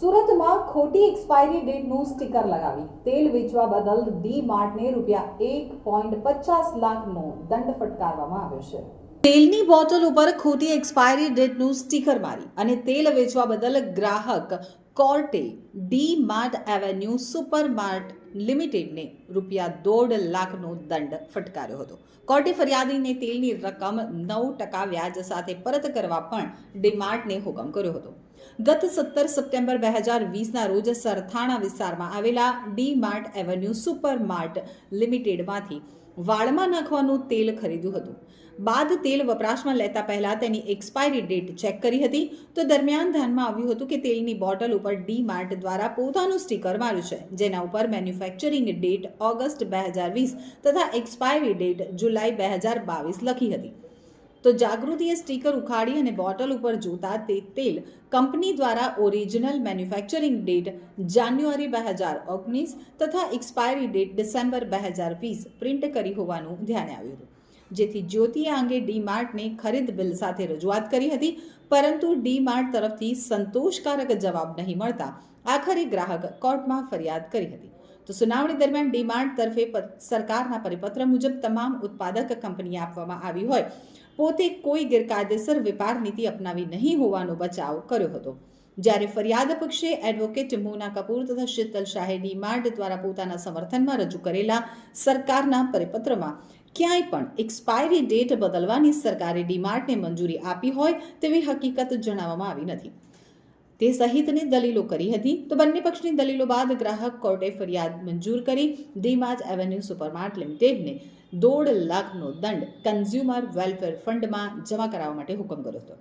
સુરતમાં ખોટી expiry ડેટનું sticker લગાવી. તેલ વેચવા બદલ ડી માર્ટને રૂપિયા એક પોઈન્ટ પચાસ લાખનો દંડ ફટકારવામાં આવ્યો છે. તેલની બોટલ ઉપર ખોટી એક્સપાયરી ડેટનું સ્ટીકર મારી અને તેલ વેચવા બદલ ગ્રાહક કોર્ટે D Mart avenue super mart લિમિટેડને રૂપિયા દોઢ લાખનો દંડ ફટકાર્યો હતો. કોર્ટે ફરિયાદીને તેલની રકમ નવ ટકા વ્યાજ સાથે પરત કરવા પણ ડીમાર્ટને હુકમ કર્યો હતો. ગત સત્તર સપ્ટેમ્બર બે હજાર વીસના રોજ સરથાણા વિસ્તારમાં આવેલા D Mart avenue super mart લિમિટેડમાંથી વાળમાં નાખવાનું તેલ ખરીદ્યું હતું. બાદ તેલ વપરાશમાં લેતા પહેલાં તેની એક્સપાયરી ડેટ ચેક કરી હતી. તો દરમિયાન ધ્યાનમાં આવ્યું હતું કે તેલની બોટલ ઉપર ડી માર્ટ દ્વારા પોતાનું સ્ટીકર માર્યું છે, જેના ઉપર મેન્યુફેક્ચરિંગ ડેટ ઓગસ્ટ બે હજાર વીસ તથા એક્સપાયરી ડેટ જુલાઈ બે હજાર બાવીસ લખી હતી. તો જાગૃતિએ સ્ટીકર ઉખાડી અને બોટલ ઉપર જોતા તે તેલ કંપની દ્વારા ઓરિજિનલ મેન્યુફેક્ચરિંગ ડેટ જાન્યુઆરી બે હજાર ઓગણીસ તથા એક્સપાયરી ડેટ ડિસેમ્બર બે હજાર વીસ પ્રિન્ટ કરી હોવાનું ધ્યાને આવ્યું હતું. જેથી જ્યોતિએ અંગે ડી માર્ટને ખરીદ બિલ સાથે રજૂઆત કરી હતી, પરંતુ ડી માર્ટ તરફથી સંતોષકારક જવાબ નહીં મળતા આખરે ગ્રાહક કોર્ટમાં ફરિયાદ કરી હતી. તો સુનાવણી દરમિયાન ડીમાર્ટ તરફે સરકારના પરિપત્ર મુજબ તમામ ઉત્પાદક કંપનીએ આપવામાં આવી હોય. પોતે કોઈ ગેરકાયદેસર વેપાર નીતિ અપનાવી નહીં હોવાનો બચાવ કર્યો હતો. જ્યારે ફરિયાદ પક્ષે એડવોકેટ મોના કપૂર તથા શીતલ શાહે ડીમાર્ટ દ્વારા પોતાના સમર્થનમાં રજૂ કરેલા સરકારના પરિપત્રમાં ક્યાંય પણ એક્સપાયરી ડેટ બદલવાની સરકારે ડીમાર્ટને મંજૂરી આપી હોય તેવી હકીકત જણાવવામાં આવી નથી. તે સહિતની દલીલો કરી હતી. તો બંને પક્ષની દલીલો બાદ ગ્રાહક કોર્ટે ફરિયાદ મંજૂર કરી. ડીમાર્ટ એવેન્યુ સુપરમાર્ટ લિમિટેડને દોઢ લાખનો દંડ કન્ઝ્યુમર વેલફેર ફંડમાં જમા કરાવવા માટે હુકમ કર્યો હતો.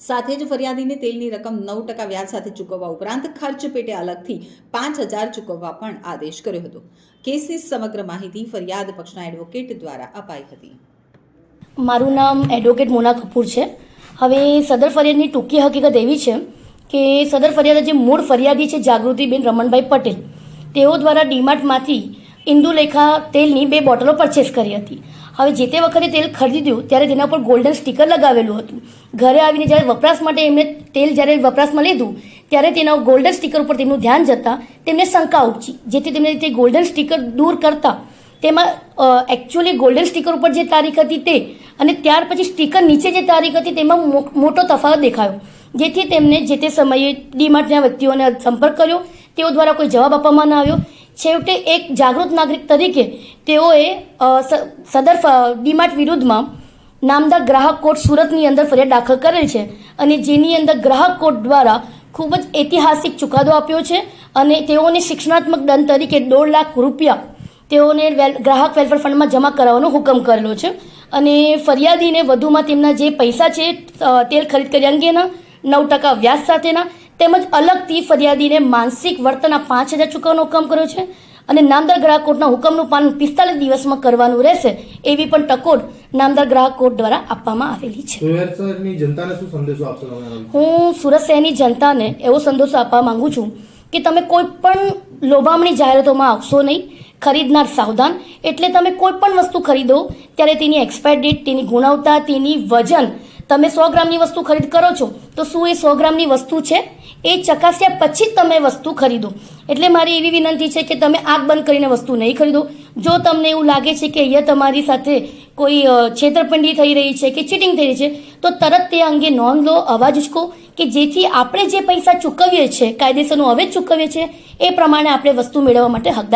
સાથે જ ફરિયાદીને તેલની રકમ નવ ટકા વ્યાજ સાથે ચૂકવવા ઉપરાંત ખર્ચ પેટે અલગથી પાંચ હજાર ચૂકવવા પણ આદેશ કર્યો હતો. કેસની સમગ્ર માહિતી ફરિયાદ પક્ષના એડવોકેટ દ્વારા અપાઈ હતી. મારું નામ એડવોકેટ મોના કપૂર છે. હવે સદર ફરિયાદની ટૂંકી હકીકત એવી છે કે સદર ફરિયાદ જે મૂળ ફરિયાદી છે જાગૃતિબેન રમણભાઈ પટેલ, તેઓ દ્વારા ડીમાર્ટમાંથી ઇન્દુલેખા તેલની બે બોટલો પરચેસ કરી હતી. હવે જે તે વખતે તેલ ખરીદ્યું, ત્યારે તેના પર ગોલ્ડન સ્ટીકર લગાવેલું હતું. ઘરે આવીને જ્યારે વપરાશ માટે એમણે તેલ જ્યારે વપરાશમાં લીધું, ત્યારે તેના ગોલ્ડન સ્ટીકર ઉપર તેમનું ધ્યાન જતાં તેમને શંકા ઉપજી, જેથી તેમને તે ગોલ્ડન સ્ટીકર દૂર કરતા તેમાં એકચ્યુઅલી ગોલ્ડન સ્ટીકર ઉપર જે તારીખ હતી તે, અને ત્યાર પછી સ્ટીકર નીચે જે તારીખ હતી તેમાં મોટો તફાવત દેખાયો. જેથી તેમને જે તે સમયે ડીમાર્ટના વ્યક્તિઓને સંપર્ક કર્યો, તેઓ દ્વારા કોઈ જવાબ આપવામાં ન આવ્યો. છેવટે એક જાગૃત નાગરિક તરીકે તેઓએ સદર ડીમાર્ટ વિરુદ્ધમાં નામદાર ગ્રાહક કોર્ટ સુરતની અંદર ફરિયાદ દાખલ કરેલ છે અને જેની અંદર ગ્રાહક કોર્ટ દ્વારા ખૂબ જ ઐતિહાસિક ચુકાદો આપ્યો છે અને તેઓને શિક્ષણાત્મક દંડ તરીકે દોઢ લાખ રૂપિયા તેઓને વેલ, ગ્રાહક વેલફેર ફંડમાં જમા કરાવવાનો હુકમ કરેલો છે. અને ફરિયાદીને વધુમાં તેમના જે પૈસા છે તેલ ખરીદ કરી અંગેના નવ ટકા વ્યાજ સાથેના તેમજ અલગથી ફરિયાદીને માનસિક વર્તનના પાંચ હજાર ચૂકવવાનો હુકમ કર્યો છે. અને નામદાર ગ્રાહક કોર્ટના હુકમનું પાલન પિસ્તાલીસ દિવસમાં કરવાનું રહેશે એવી પણ ટકોર નામદાર ગ્રાહક કોર્ટ દ્વારા આપવામાં આવેલી છે? હું સુરત શહેરની જનતાને એવો સંદેશો આપવા માંગુ છું કે તમે કોઈ પણ લોભામણી જાહેરાતોમાં આવશો નહીં. ખરીદનાર સાવધાન. એટલે તમે કોઈ પણ વસ્તુ ખરીદો ત્યારે તેની એક્સપાયર ડેટ તેની ગુણવત્તા તેની વજન તમે સો ગ્રામની વસ્તુ ખરીદ કરો છો, તો શું એ સો ગ્રામની વસ્તુ છે? એ ચકાસ્યા પછી જ તમે વસ્તુ ખરીદો. એટલે મારી એવી વિનંતી છે કે તમે આંખ બંધ કરીને વસ્તુ નહીં ખરીદો. જો તમને એવું લાગે છે કે અહીંયા તમારી સાથે કોઈ છેતરપિંડી થઈ રહી છે કે ચીટિંગ થઈ રહી છે, તો તરત તે અંગે નોંધ લો, અવાજ ઉચકો કે જેથી આપણે જે પૈસા ચૂકવીએ છીએ કાયદેસરનું હવે જ ચૂકવીએ છીએ એ પ્રમાણે આપણે વસ્તુ મેળવવા માટે હકદાર